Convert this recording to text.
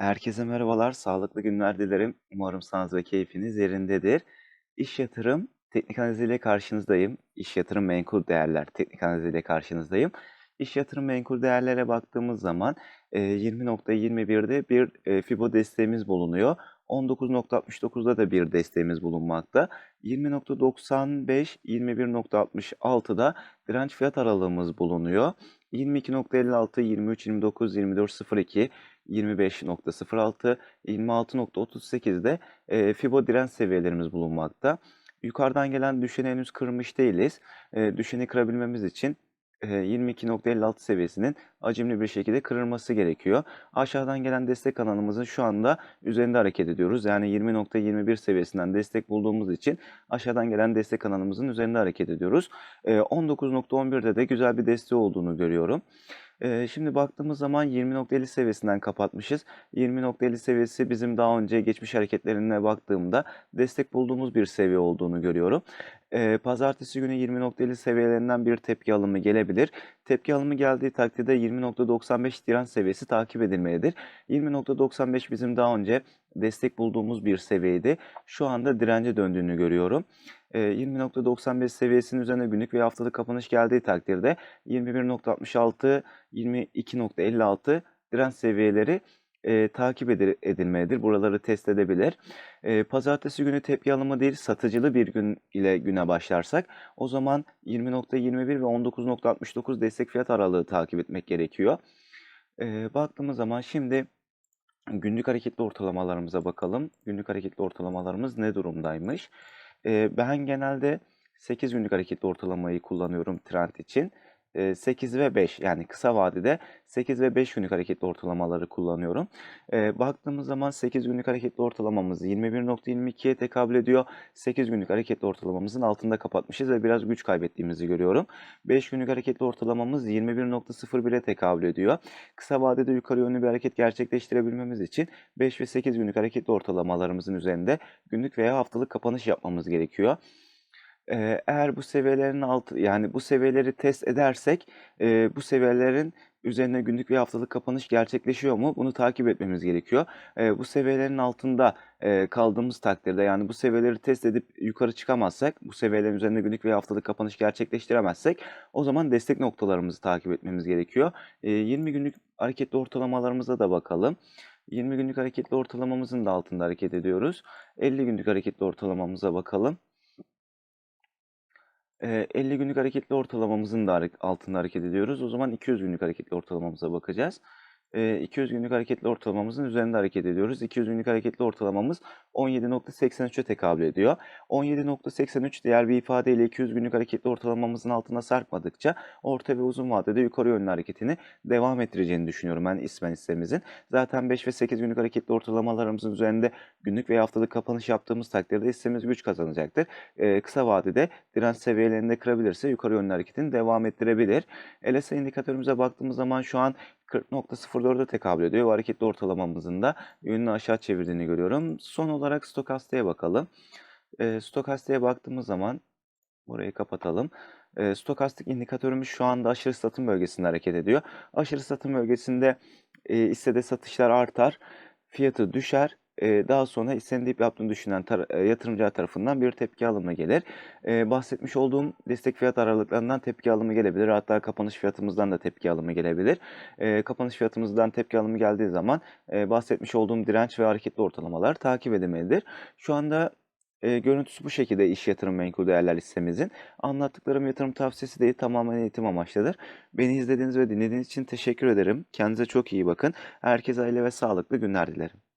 Herkese merhabalar, sağlıklı günler dilerim. Umarım sağlığınız ve keyfiniz yerindedir. İş yatırım teknik analiziyle karşınızdayım. İş yatırım menkul değerler teknik analiziyle karşınızdayım. İş yatırım menkul değerlere baktığımız zaman e, 20.21'de bir Fibo desteğimiz bulunuyor. 19.69'da da bir desteğimiz bulunmakta. 20.95, 21.66'da direnç fiyat aralığımız bulunuyor. 22.56, 23, 29, 24.02, 25.06, 26.38'de e, Fibo direnç seviyelerimiz bulunmakta. Yukarıdan gelen düşeni henüz kırmış değiliz. E, düşeni kırabilmemiz için 22.56 seviyesinin acimli bir şekilde kırılması gerekiyor. Aşağıdan gelen destek alanımızın şu anda üzerinde hareket ediyoruz. Yani 20.21 seviyesinden destek bulduğumuz için aşağıdan gelen destek alanımızın üzerinde hareket ediyoruz. E, 19.11'de de güzel bir desteği olduğunu görüyorum. Ee, şimdi baktığımız zaman 20.50 seviyesinden kapatmışız. 20.50 seviyesi bizim daha önce geçmiş hareketlerine baktığımda destek bulduğumuz bir seviye olduğunu görüyorum. Ee, pazartesi günü 20.50 seviyelerinden bir tepki alımı gelebilir. Tepki alımı geldiği takdirde 20.95 direnç seviyesi takip edilmelidir. 20.95 bizim daha önce destek bulduğumuz bir seviyeydi. Şu anda dirence döndüğünü görüyorum. E, 20.95 seviyesinin üzerine günlük ve haftalık kapanış geldiği takdirde 21.66, 22.56 direnç seviyeleri e, takip edilmelidir. Buraları test edebilir. E, pazartesi günü tepki alımı değil satıcılı bir gün ile güne başlarsak o zaman 20.21 ve 19.69 destek fiyat aralığı takip etmek gerekiyor. E, baktığımız zaman şimdi günlük hareketli ortalamalarımıza bakalım. Günlük hareketli ortalamalarımız ne durumdaymış? E, ben genelde 8 günlük hareketli ortalamayı kullanıyorum trend için. 8 ve 5 yani kısa vadede 8 ve 5 günlük hareketli ortalamaları kullanıyorum. Baktığımız zaman 8 günlük hareketli ortalamamız 21.22'ye tekabül ediyor. 8 günlük hareketli ortalamamızın altında kapatmışız ve biraz güç kaybettiğimizi görüyorum. 5 günlük hareketli ortalamamız 21.01'e tekabül ediyor. Kısa vadede yukarı yönlü bir hareket gerçekleştirebilmemiz için 5 ve 8 günlük hareketli ortalamalarımızın üzerinde günlük veya haftalık kapanış yapmamız gerekiyor. Eğer bu seviyelerin altı yani bu seviyeleri test edersek, eee, bu seviyelerin üzerine günlük ve haftalık kapanış gerçekleşiyor mu? Bunu takip etmemiz gerekiyor. Eee, bu seviyelerin altında, eee, kaldığımız takdirde yani bu seviyeleri test edip yukarı çıkamazsak, bu seviyelerin üzerinde günlük ve haftalık kapanış gerçekleştiremezsek o zaman destek noktalarımızı takip etmemiz gerekiyor. Eee, 20 günlük hareketli ortalamalarımıza da bakalım. 20 günlük hareketli ortalamamızın da altında hareket ediyoruz. 50 günlük hareketli ortalamamıza bakalım. 50 günlük hareketli ortalamamızın da altında hareket ediyoruz. O zaman 200 günlük hareketli ortalamamıza bakacağız. 200 günlük hareketli ortalamamızın üzerinde hareket ediyoruz. 200 günlük hareketli ortalamamız 17.83'e tekabül ediyor. 17.83 diğer bir ifadeyle 200 günlük hareketli ortalamamızın altına sarkmadıkça orta ve uzun vadede yukarı yönlü hareketini devam ettireceğini düşünüyorum ben ismen hissemizin. Zaten 5 ve 8 günlük hareketli ortalamalarımızın üzerinde günlük veya haftalık kapanış yaptığımız takdirde hissemiz güç kazanacaktır. kısa vadede direnç seviyelerinde kırabilirse yukarı yönlü hareketini devam ettirebilir. LSI indikatörümüze baktığımız zaman şu an 40.04'e tekabül ediyor ve hareketli ortalamamızın da yönünü aşağı çevirdiğini görüyorum. Son olarak stokastiğe bakalım. E, stokastiğe baktığımız zaman burayı kapatalım. E, stokastik indikatörümüz şu anda aşırı satım bölgesinde hareket ediyor. Aşırı satım bölgesinde e, hissede satışlar artar, fiyatı düşer Daha sonra istediği yaptığını düşünen eee, yatırımcılar tarafından bir tepki alımı gelir. Eee, bahsetmiş olduğum destek fiyat aralıklarından tepki alımı gelebilir. Hatta kapanış fiyatımızdan da tepki alımı gelebilir. Eee, kapanış fiyatımızdan tepki alımı geldiği zaman eee, bahsetmiş olduğum direnç ve hareketli ortalamalar takip edilmelidir. Şu anda Eee, görüntüsü bu şekilde iş yatırım menkul değerler listemizin. Anlattıklarım yatırım tavsiyesi değil tamamen eğitim amaçlıdır. Beni izlediğiniz ve dinlediğiniz için teşekkür ederim. Kendinize çok iyi bakın. Herkese aile ve sağlıklı günler dilerim.